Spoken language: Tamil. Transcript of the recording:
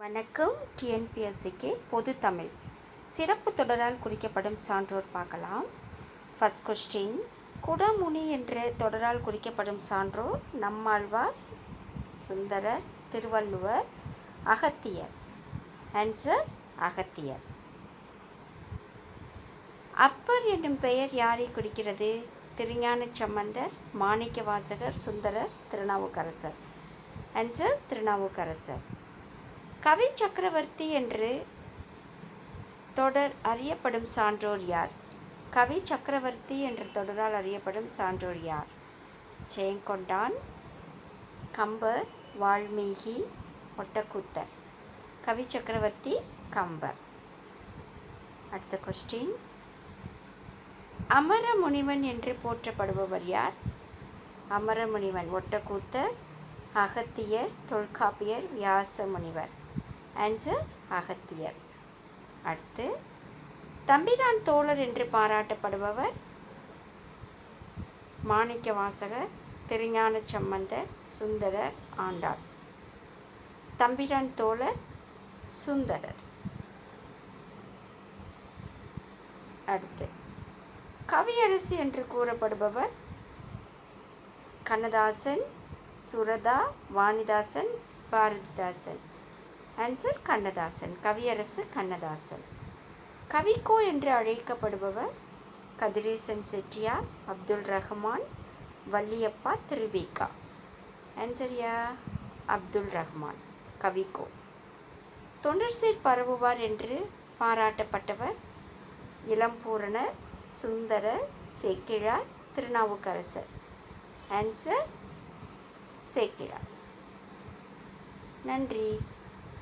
வணக்கம். டிஎன்பிஎஸ்சிக்கு பொது தமிழ். சிறப்பு தொடரால் குறிக்கப்படும் சான்றோர் பார்க்கலாம். ஃபஸ்ட் கொஸ்டின் குடமுனி என்ற தொடரால் குறிக்கப்படும் சான்றோர் நம்மாழ்வார் சுந்தரர் திருவள்ளுவர் அகத்தியர். ஆன்சர் அகத்தியர். அப்பர் என்னும் பெயர் யாரை குறிக்கிறது? திருஞானச் சம்பந்தர் மாணிக்க வாசகர் சுந்தரர் திருநாவுக்கரசர். ஆன்சர் திருநாவுக்கரசர். கவி சக்கரவர்த்தி என்று தொடர் அறியப்படும் சான்றோர் யார்? கவி சக்கரவர்த்தி என்ற தொடரால் அறியப்படும் சான்றோர் யார்? ஜெயங்கொண்டான் கம்பர் வால்மீகி ஒட்டக்கூத்தர். கவி சக்கரவர்த்தி கம்பர். அடுத்த கொஸ்டின் அமர முனிவன் என்று போற்றப்படுபவர் யார்? அமரமுனிவன் ஒட்டக்கூத்தர் அகத்தியர் தொல்காப்பியர் வியாச முனிவர் ஆன்சர் அகத்தியர். அடுத்து தம்பிரான் தோழர் என்று பாராட்டப்படுபவர் மாணிக்க வாசகர் திருஞான சம்பந்தர் சுந்தரர் ஆண்டாள். தம்பிரான் தோழர் சுந்தரர். அடுத்து கவியரசு என்று கூறப்படுபவர் கண்ணதாசன் சுரதா வாணிதாசன் பாரதிதாசன். ஆன்சர் கண்ணதாசன் கவியரசு கண்ணதாசன். கவிக்கோ என்று அழைக்கப்படுபவர் கதிரேசன் செட்டியார் அப்துல் ரஹ்மான் வள்ளியப்பா திருவிகா ஆன்சர் யா அப்துல் ரஹ்மான் கவிக்கோ. தொண்டர் சீர் பரவுவார் என்று பாராட்டப்பட்டவர் இளம்பூரணர் சுந்தரர் சேக்கிழார் திருநாவுக்கரசர். ஆன்சர் சேக்கிழார். நன்றி.